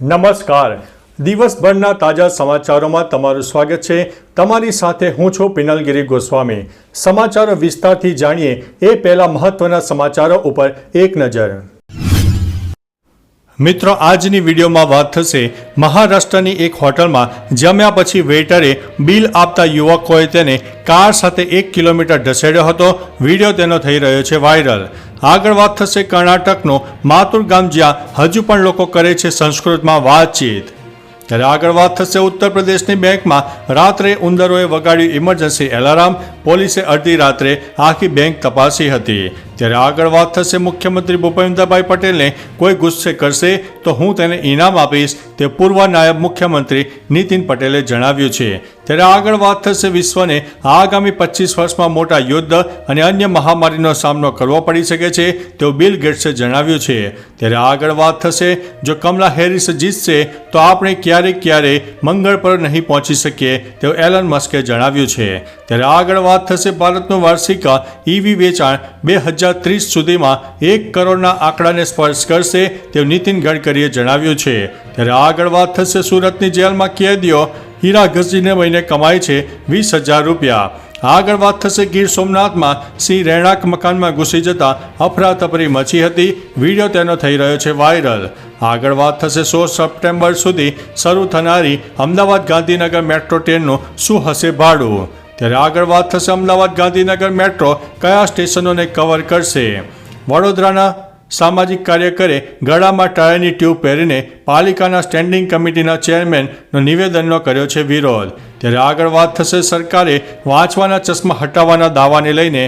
નમસ્કાર. દિવસભરના તાજા સમાચારોમાં તમારું સ્વાગત છે. તમારી સાથે હું છું પિનલગીરી ગોસ્વામી. સમાચારો વિસ્તારથી જાણીએ એ પહેલા મહત્વના સમાચારો ઉપર એક નજર. મિત્રો, આજની વિડીયોમાં વાત થશે મહારાષ્ટ્રની એક હોટલમાં જમ્યા પછી વેઇટરે બિલ આપતા યુવકોએ તેને કાર સાથે એક કિલોમીટર ઢસેડ્યો હતો. વીડિયો તેનો થઈ રહ્યો છે વાયરલ. આગળ વાત થશે કર્ણાટકનો માતુર ગામ જ્યાં હજુ પણ લોકો કરે છે સંસ્કૃતમાં વાતચીત. ત્યારે આગળ વાત થશે ઉત્તર પ્રદેશની બેંકમાં, રાત્રે ઉંદરોએ વગાડ્યું ઇમરજન્સી એલાર્મ પોલીસે અડધી રાત્રે આખી બેંક તપાસી હતી. ત્યારે આગળ વાત થશે મુખ્યમંત્રી ભૂપેન્દ્રભાઈ પટેલને કોઈ ગુસ્સે કરશે તો હું તેને ઇનામ આપીશ, તે પૂર્વ નાયબ મુખ્યમંત્રી નીતિન પટેલે જણાવ્યું છે. ત્યારે આગળ વાત થશે વિશ્વને આગામી પચીસ વર્ષમાં મોટા યુદ્ધ અને અન્ય મહામારીનો સામનો કરવો પડી શકે છે તેવું બિલ ગેટ્સે જણાવ્યું છે. ત્યારે આગળ વાત થશે, જો કમલા હેરિસ જીતશે, તો આપણે ક્યારેય ક્યારેય મંગળ પર નહીં પહોંચી શકીએ તેવું એલન મસ્કે જણાવ્યું છે. ત્યારે આગળ વાત થશે ભારતનું વાર્ષિક ઈવી વેચાણ બે હજાર ત્રીસ સુધીમાં એક કરોડના આંકડાને સ્પર્શ કરશે તેવું નીતિન ગડકરીએ જણાવ્યું છે. ત્યારે આગળ વાત થશે સુરતની જેલમાં કેદીઓ હીરા ઘસીને મહિને કમાય છે વીસ હજાર રૂપિયા. આગળ વાત થશે ગીર સોમનાથમાં સિંહ રહેણાંક મકાનમાં ઘૂસી જતા અફરાતફરી મચી હતી. વીડિયો તેનો થઈ રહ્યો છે વાયરલ. આગળ વાત થશે સોળ સપ્ટેમ્બર સુધી શરૂ થનારી અમદાવાદ ગાંધીનગર મેટ્રો ટ્રેનનું શું હશે ભાડું. ત્યારે આગળ વાત થશે અમદાવાદ ગાંધીનગર મેટ્રો કયા સ્ટેશનોને કવર કરશે? વડોદરાના સામાજિક કાર્યકરે ગળામાં ટાયરની ટ્યુબ પહેરીને પાલિકાના સ્ટેન્ડિંગ કમિટીના ચેરમેનનો નિવેદનનો કર્યો છે વિરોધ. ત્યારે આગળ વાત થશે સરકારે વાંચવાના ચશ્મા હટાવવાના દાવાને લઈને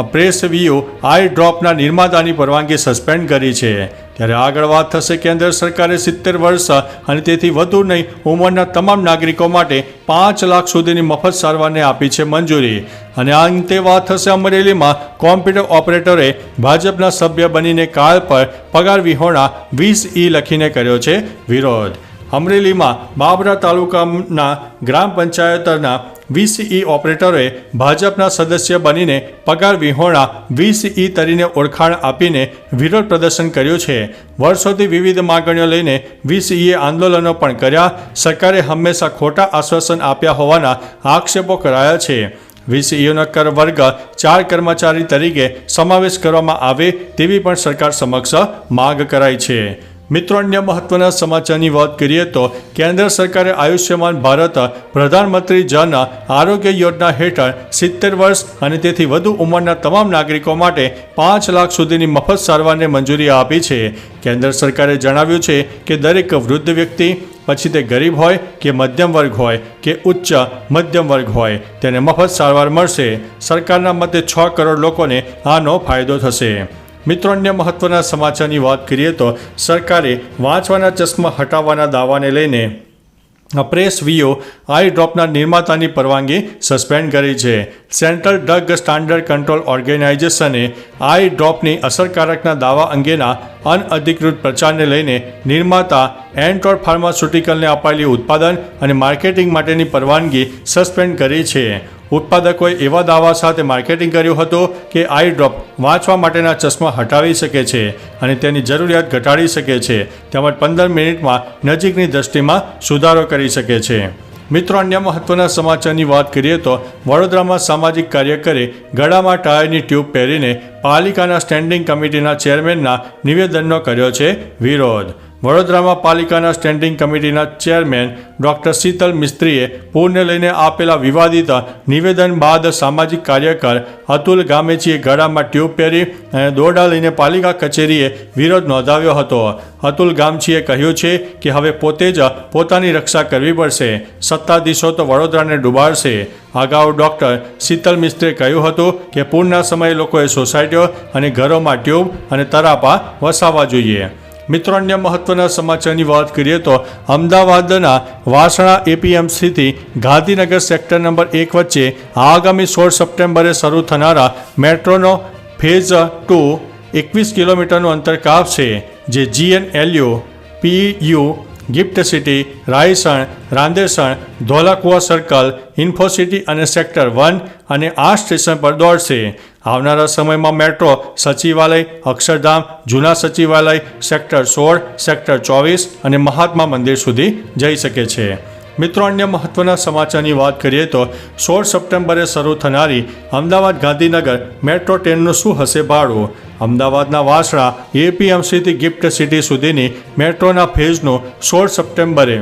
પ્રેસ વીઓ આઈ ડ્રોપના નિર્માતાની પરવાનગી સસ્પેન્ડ કરી છે. ત્યારે આગળ વાત થશે કેન્દ્ર સરકારે સિત્તેર વર્ષ અને તેથી વધુ નહીં ઉંમરના તમામ નાગરિકો માટે પાંચ લાખ સુધીની મફત સારવારને આપી છે મંજૂરી. અને આ અંતે વાત થશે અમરેલીમાં કોમ્પ્યુટર ઓપરેટરે ભાજપના સભ્ય બનીને કાળ પર પગાર વિહોણા વીસ ઈ લખીને કર્યો છે વિરોધ. અમરેલીમાં બાબરા તાલુકાના ગ્રામ પંચાયતના વીસીઈ ઓપરેટરોએ ભાજપના સદસ્ય બનીને પગાર વિહોણા વીસીઈ તરીને ઓળખાણ આપીને વિરોધ પ્રદર્શન કર્યું છે. વર્ષોથી વિવિધ માગણીઓ લઈને વીસીઈએ આંદોલનો પણ કર્યા. સરકારે હંમેશા ખોટા આશ્વાસન આપ્યા હોવાના આક્ષેપો કરાયા છે. વીસીઈઓના કર વર્ગ ચાર કર્મચારી તરીકે સમાવેશ કરવામાં આવે તેવી પણ સરકાર સમક્ષ માગ કરાઈ છે. મિત્રો, અન્ય મહત્વના સમાચારની વાત કરીએ તો કેન્દ્ર સરકારે આયુષ્યમાન ભારત, પ્રધાનમંત્રી જન આરોગ્ય યોજના હેઠળ સિત્તેર વર્ષ અને તેથી વધુ ઉંમરના તમામ નાગરિકો માટે પાંચ લાખ સુધીની મફત સારવારને મંજૂરી આપી છે. કેન્દ્ર સરકારે જણાવ્યું છે કે દરેક વૃદ્ધ વ્યક્તિ, પછી તે ગરીબ હોય કે મધ્યમ વર્ગ હોય કે ઉચ્ચ મધ્યમ વર્ગ હોય, તેને મફત સારવાર મળશે. સરકારના મતે છ કરોડ લોકોને આનો ફાયદો થશે. મિત્રો, અન્ય મહત્વના સમાચારની વાત કરીએ તો સરકારે વાંચવાના ચશ્મા હટાવવાના દાવાને લઈને પ્રેસ વીઓ આઈ ડ્રોપના નિર્માતાની પરવાનગી સસ્પેન્ડ કરી છે. સેન્ટ્રલ ડ્રગ સ્ટાન્ડર્ડ કંટ્રોલ ઓર્ગેનાઇઝેશને આઈ ડ્રોપની અસરકારકના દાવા અંગેના અનઅધિકૃત પ્રચારને લઈને નિર્માતા એન્ટોર ફાર્માસ્યુટિકલને અપાયેલી ઉત્પાદન અને માર્કેટિંગ માટેની પરવાનગી સસ્પેન્ડ કરી છે. ઉત્પાદકોએ એવા દાવા સાથે માર્કેટિંગ કર્યું હતું કે આઈ ડ્રોપ વાંચવા માટેના ચશ્મા હટાવી શકે છે અને તેની જરૂરિયાત ઘટાડી શકે છે. તેમજ પંદર મિનિટમાં નજીકની દ્રષ્ટિમાં સુધારો કરી શકે છે. મિત્રો, અન્ય મહત્વના સમાચારની વાત કરીએ તો વડોદરામાં સામાજિક કાર્યકરે ગળામાં ટાયરની ટ્યુબ પહેરીને પાલિકાના સ્ટેન્ડિંગ કમિટીના ચેરમેનના નિવેદનનો કર્યો છે વિરોધ. વડોદરામાં પાલિકાના સ્ટેન્ડિંગ કમિટીના ચેરમેન ડોક્ટર શીતલ મિસ્ત્રીએ પૂરને લઈને આપેલા વિવાદિત નિવેદન બાદ સામાજિક કાર્યકર અતુલ ગામેચીએ ગળામાં ટ્યુબ પહેરી અને દોરડા લઈને પાલિકા કચેરીએ વિરોધ નોંધાવ્યો હતો. અતુલ ગામચીએ કહ્યું છે કે હવે પોતે જ પોતાની રક્ષા કરવી પડશે. સત્તાધીશો તો વડોદરાને ડૂબાડશે. અગાઉ ડોક્ટર શીતલ મિસ્ત્રીએ કહ્યું હતું કે પૂરના સમયે લોકોએ સોસાયટીઓ અને ઘરોમાં ટ્યુબ અને તરાપા વસાવવા જોઈએ. મિત્રો અન્ય મહત્વના સમાચારની વાત કરીએ તો અમદાવાદના વાસણા એપીએમસીથી ગાંધીનગર સેક્ટર નંબર એક વચ્ચે આગામી સોળ સપ્ટેમ્બરે શરૂ થનારા મેટ્રોનો ફેઝ ટુ એકવીસ કિલોમીટરનું અંતર કાપશે, જે GNLU PU gift city, Raysan, Randesan, Dholakuva circle, Infocity અને સેક્ટર વન અને આ સ્ટેશન પર દોડશે. આવનારા સમયમાં મેટ્રો, સચિવાલય, અક્ષરધામ, જૂના સચિવાલય, સેક્ટર સોળ, સેક્ટર ચોવીસ અને મહાત્મા મંદિર સુધી જઈ શકે છે. મિત્રો અન્ય મહત્વના સમાચારની વાત કરીએ તો સોળ સપ્ટેમ્બરે શરૂ થનારી અમદાવાદ ગાંધીનગર મેટ્રો ટ્રેનનું શું હશે ભાડું? અમદાવાદના વાસણા એપીએમસીથી ગિફ્ટ સિટી સુધીની મેટ્રોના ફેઝનું સોળ સપ્ટેમ્બરે.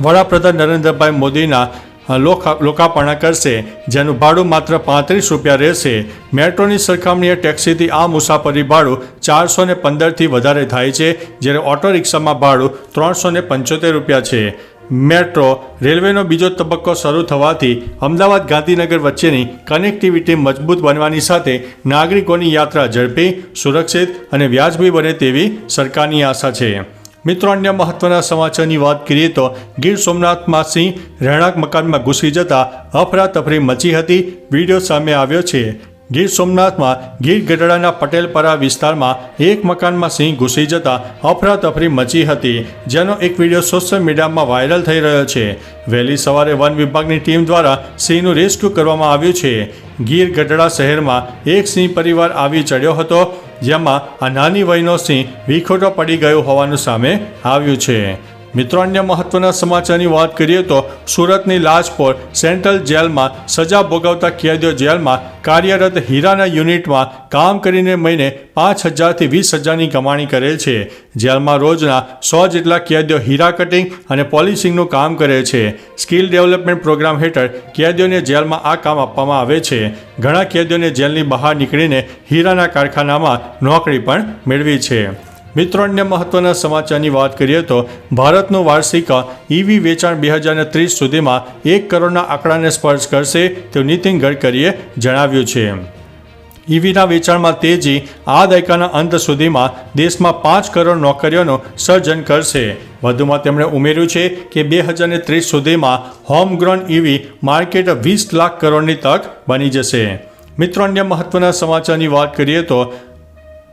વડાપ્રધાન નરેન્દ્રભાઈ મોદીના અ, લોકા લોકાર્પણ કરશે જેનું ભાડું માત્ર પાંત્રીસ રૂપિયા રહેશે. મેટ્રોની સરખામણીએ ટેક્સીથી આ મુસાફરી ભાડું ચારસો ને પંદરથી વધારે થાય છે જ્યારે ઓટો રિક્ષામાં ભાડું ત્રણસો ને પંચોતેર રૂપિયા છે. મેટ્રો રેલવેનો બીજો તબક્કો શરૂ થવાથી અમદાવાદ ગાંધીનગર વચ્ચેની કનેક્ટિવિટી મજબૂત બનવાની સાથે નાગરિકોની યાત્રા ઝડપી, સુરક્ષિત અને વ્યાજબી બને તેવી સરકારની આશા છે. મિત્રો, અન્ય મહત્વના સમાચારની વાત કરીએ તો ગીર સોમનાથમાં સિંહ રહેણાંક મકાનમાં ઘૂસી જતા અફરાતફરી મચી હતી. વીડિયો સામે આવ્યો છે. ગીર સોમનાથમાં ગીર ગઢડાના પટેલપરા વિસ્તારમાં એક મકાનમાં સિંહ ઘૂસી જતા અફરાતફરી મચી હતી, જેનો એક વીડિયો સોશિયલ મીડિયામાં વાયરલ થઈ રહ્યો છે. વહેલી સવારે વન વિભાગની ટીમ દ્વારા સિંહનું રેસ્ક્યુ કરવામાં આવ્યું છે. ગીર ગઢડા શહેરમાં એક સિંહ પરિવાર આવી ચડ્યો હતો, જેમાં આ નાની વયનો સિંહ વિખોટો પડી ગયો હોવાનું સામે આવ્યું છે. મિત્રો, અન્ય મહત્વના સમાચારની વાત કરીએ તો સુરતની લાજપોર સેન્ટ્રલ જેલમાં સજા ભોગવતા કેદીઓ જેલમાં કાર્યરત હીરાના યુનિટમાં કામ કરીને મહિને પાંચ હજારથી વીસ હજારની કમાણી કરેલ છે. જેલમાં રોજના સો જેટલા કેદીઓ હીરા કટિંગ અને પોલિશિંગનું કામ કરે છે. સ્કિલ ડેવલપમેન્ટ પ્રોગ્રામ હેઠળ કેદીઓને જેલમાં આ કામ આપવામાં આવે છે. ઘણા કેદીઓને જેલની બહાર નીકળીને હીરાના કારખાનામાં નોકરી પણ મેળવી છે. મિત્રો, અન્ય મહત્વના સમાચારની વાત કરીએ તો ભારતનું વાર્ષિક ઈવી વેચાણ બે હજાર ત્રીસ સુધીમાં એક કરોડના આંકડાને સ્પર્શ કરશે તેવું નીતિન ગડકરીએ જણાવ્યું છે. ઈવીના વેચાણમાં તેજી આ દાયકાના અંત સુધીમાં દેશમાં પાંચ કરોડ નોકરીઓનું સર્જન કરશે. વધુમાં તેમણે ઉમેર્યું છે કે બે હજાર ત્રીસ સુધીમાં હોમગ્રોન ઈવી માર્કેટ વીસ લાખ કરોડની તક બની જશે. મિત્રો, અન્ય મહત્વના સમાચારની વાત કરીએ તો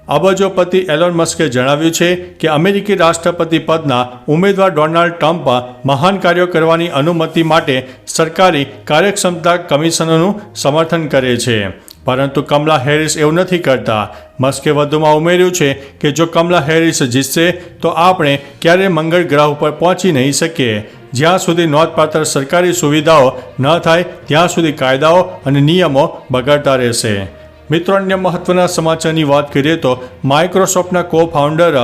અબજોપતિ એલોન મસ્કે જણાવ્યું છે કે અમેરિકી રાષ્ટ્રપતિ પદના ઉમેદવાર ડોનાલ્ડ ટ્રમ્પ મહાન કાર્યો કરવાની અનુમતિ માટે સરકારી કાર્યક્ષમતા કમિશનનું સમર્થન કરે છે. પરંતુ કમલા હેરિસ એવું નથી કરતા. મસ્કે વધુમાં ઉમેર્યું છે કે જો કમલા હેરિસ જીતશે, તો આપણે ક્યારેય મંગળ ગ્રહ ઉપર પહોંચી નહીં શકીએ. જ્યાં સુધી નોંધપાત્ર સરકારી સુવિધાઓ ન થાય, ત્યાં સુધી કાયદાઓ અને નિયમો બગડતા રહેશે. મિત્રો, અન્ય મહત્વના સમાચારની વાત કરીએ તો માઇક્રોસોફ્ટના કો ફાઉન્ડર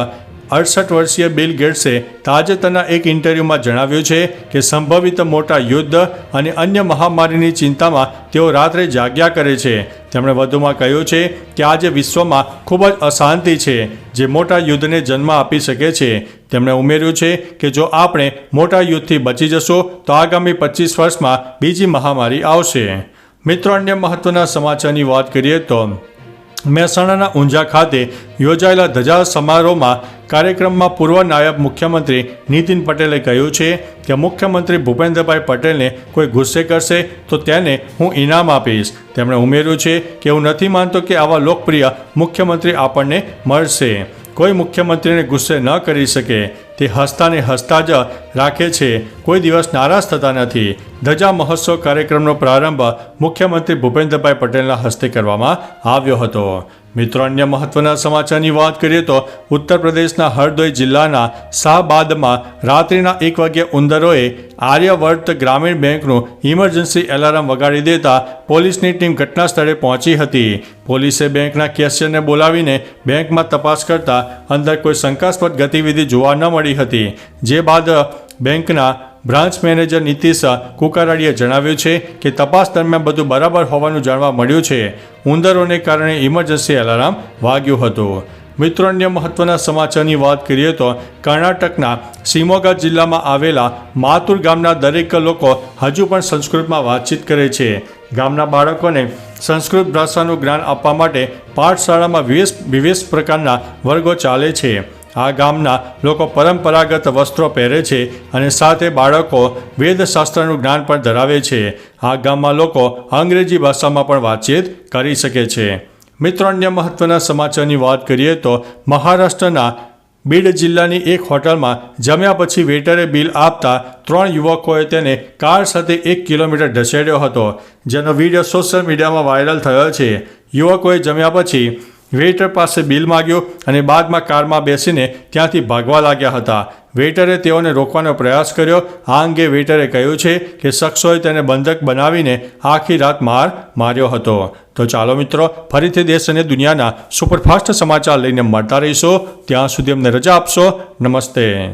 અડસઠ વર્ષીય બિલ ગેટ્સે તાજેતરના એક ઇન્ટરવ્યૂમાં જણાવ્યું છે કે સંભવિત મોટા યુદ્ધ અને અન્ય મહામારીની ચિંતામાં તેઓ રાત્રે જાગ્યા કરે છે. તેમણે વધુમાં કહ્યું છે કે આજે વિશ્વમાં ખૂબ જ અશાંતિ છે, જે મોટા યુદ્ધને જન્મ આપી શકે છે. તેમણે ઉમેર્યું છે કે જો આપણે મોટા યુદ્ધથી બચી જશું, તો આગામી પચીસ વર્ષમાં બીજી મહામારી આવશે. મિત્રો, અન્ય મહત્વના સમાચારની વાત કરીએ તો મહેસાણાના ઊંઝા ખાતે યોજાયેલા ધજા સમારોહમાં કાર્યક્રમમાં પૂર્વ નાયબ મુખ્યમંત્રી નીતિન પટેલે કહ્યું છે કે મુખ્યમંત્રી ભૂપેન્દ્રભાઈ પટેલને કોઈ ગુસ્સે કરશે તો તેને હું ઇનામ આપીશ. તેમણે ઉમેર્યું છે કે હું નથી માનતો કે આવા લોકપ્રિય મુખ્યમંત્રી આપણને મળશે. કોઈ મુખ્યમંત્રીને ગુસ્સે ન કરી શકે. તે હસતાને હસતા જ રાખે છે. કોઈ દિવસ નારાજ થતા નથી. ધજા મહોત્સવ કાર્યક્રમનો પ્રારંભ મુખ્યમંત્રી ભૂપેન્દ્રભાઈ પટેલના હસ્તે કરવામાં આવ્યો હતો. મિત્રો, અન્ય મહત્વના સમાચારની વાત કરીએ તો ઉત્તર પ્રદેશના હરદોઈ જિલ્લાના શાહબાદમાં રાત્રિના એક વાગ્યે ઉંદરોએ આર્યવર્ત ગ્રામીણ બેંકનું ઇમરજન્સી એલાર્મ વગાડી દેતા પોલીસની ટીમ ઘટના સ્થળે પહોંચી હતી. પોલીસે બેંકના કેશિયરને બોલાવીને બેંકમાં તપાસ કરતા અંદર કોઈ શંકાસ્પદ ગતિવિધિ જોવા ન મળી હતી. જે બાદ બેંકના બ્રાન્ચ મેનેજર નીતિશ કુકારાડીએ જણાવ્યું છે કે તપાસ દરમિયાન બધું બરાબર હોવાનું જાણવા મળ્યું છે. ઉંદરોને કારણે ઇમરજન્સી એલાર્મ વાગ્યું હતું. મિત્રો અન્ય મહત્વના સમાચારની વાત કરીએ તો કર્ણાટકના શિમોગા જિલ્લામાં આવેલા માતુર ગામના દરેક લોકો હજુ પણ સંસ્કૃતમાં વાતચીત કરે છે. ગામના બાળકોને સંસ્કૃત ભાષાનું જ્ઞાન આપવા માટે પાઠશાળામાં વિવિધ વિવિધ પ્રકારના વર્ગો ચાલે છે. આ ગામના લોકો પરંપરાગત વસ્ત્રો પહેરે છે અને સાથે બાળકો વેદશાસ્ત્રનું જ્ઞાન પણ ધરાવે છે. આ ગામમાં લોકો અંગ્રેજી ભાષામાં પણ વાતચીત કરી શકે છે. મિત્રો, અન્ય મહત્વના સમાચારની વાત કરીએ તો મહારાષ્ટ્રના બીડ જિલ્લાની એક હોટલમાં જમ્યા પછી વેટરે બિલ આપતા ત્રણ યુવકોએ તેને કાર સાથે એક કિલોમીટર ઢસેડ્યો હતો, જેનો વીડિયો સોશિયલ મીડિયામાં વાયરલ થયો છે. યુવકોએ જમ્યા પછી વેઇટર પાસે બિલ માગ્યું અને બાદમાં કારમાં બેસીને ત્યાંથી ભાગવા લાગ્યા હતા. વેઇટરે તેઓને રોકવાનો પ્રયાસ કર્યો. આ અંગે વેઇટરે કહ્યું છે કે શખ્સોએ તેને બંધક બનાવીને આખી રાત માર માર્યો હતો. તો ચાલો મિત્રો, ફરીથી દેશ અને દુનિયાના સુપરફાસ્ટ સમાચાર લઈને મળતા રહીશો. ત્યાં સુધી અમને રજા આપશો. નમસ્તે.